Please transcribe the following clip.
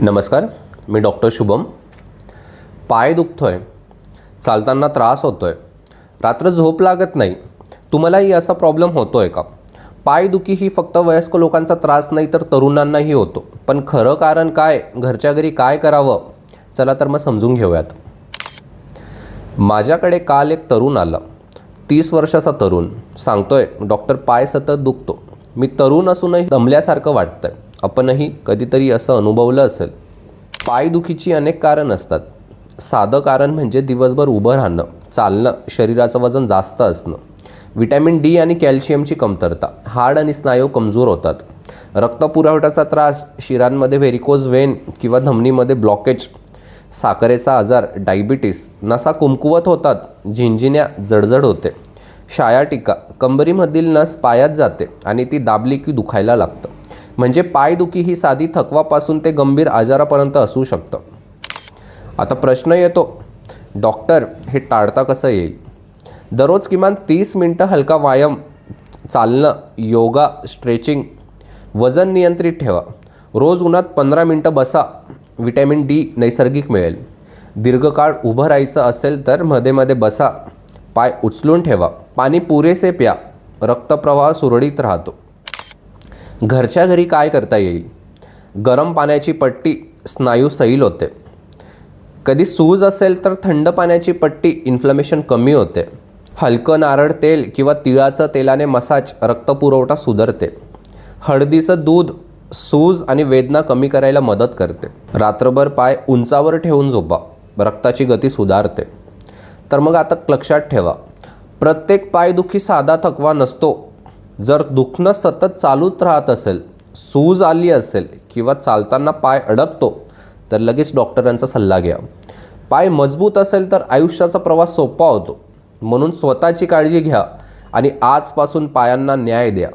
नमस्कार मी डॉक्टर शुभम. पाय दुखतो आहे चालताना त्रास होतो आहे रात्र झोप लागत नाही. तुम्हालाही असा प्रॉब्लेम होतो आहे का पायदुखी ही फक्त वयस्क लोकांचा त्रास नाही तर तरुणांनाही होतो. पण खरं कारण काय? घरच्या घरी काय करावं? चला तर मग समजून घेऊयात. माझ्याकडे काल एक तरुण आला. तीस वर्षाचा तरुण. सांगतोय डॉक्टर पाय सतत दुखतो. मी तरुण असूनही दमल्यासारखं वाटतंय. आपणही कधीतरी असं अनुभवलं असेल. पायदुखीची अनेक कारण असतात. साधं कारण म्हणजे दिवसभर उभं राहणं चालणं शरीराचं वजन जास्त असणं. विटॅमिन डी आणि कॅल्शियमची कमतरता हाड आणि स्नायू कमजोर होतात. रक्तपुरवठ्याचा त्रास शिरांमध्ये व्हेरिकोज वेन किंवा धमनीमध्ये ब्लॉकेज साखरेचा आजार डायबिटीस नसा कुमकुवत होतात झिंझिण्या जडजड होते. शायाटिका कंबरीमधील नस पायात जाते आणि ती दाबली की दुखायला लागतं. म्हणजे पायदुखी ही साधी थकवापासून ते गंभीर आजारापर्यंत असू शकतं. आता प्रश्न येतो डॉक्टर हे टाळता कसं येईल? दररोज किमान तीस मिनटं हलका व्यायाम चालणं योगा स्ट्रेचिंग वजन नियंत्रित ठेवा. रोज उन्हात पंधरा मिनटं बसा विटॅमिन डी नैसर्गिक मिळेल. दीर्घकाळ उभं राहायचं असेल तर मध्ये मध्ये बसा पाय उचलून ठेवा पाणी पुरेसे प्या रक्तप्रवाह सुरळीत राहतो. घरच्या घरी काय करता येईल? गरम पाण्याची पट्टी स्नायू सैल होते. कधी सूज असेल तर थंड पाण्याची पट्टी इन्फ्लमेशन कमी होते. हलकं नारळ तेल किंवा तिळाचं तेलाने मसाज रक्तपुरवठा सुधारते. हळदीचं दूध सूज आणि वेदना कमी करायला मदत करते. रात्रभर पाय उंचावर ठेवून झोपा. रक्ताची गती सुधारते. तर मग आता लक्षात ठेवा. प्रत्येक पायदुखी साधा थकवा नसतो. जर दुखणं सतत चालूच राहत असेल सूज आली असेल किंवा चालताना पाय अडकतो तर लगेच डॉक्टरांचा सल्ला घ्या. पाय मजबूत असेल तर आयुष्याचा प्रवास सोपा होतो. म्हणून स्वतःची काळजी घ्या आणि आजपासून पायांना न्याय द्या.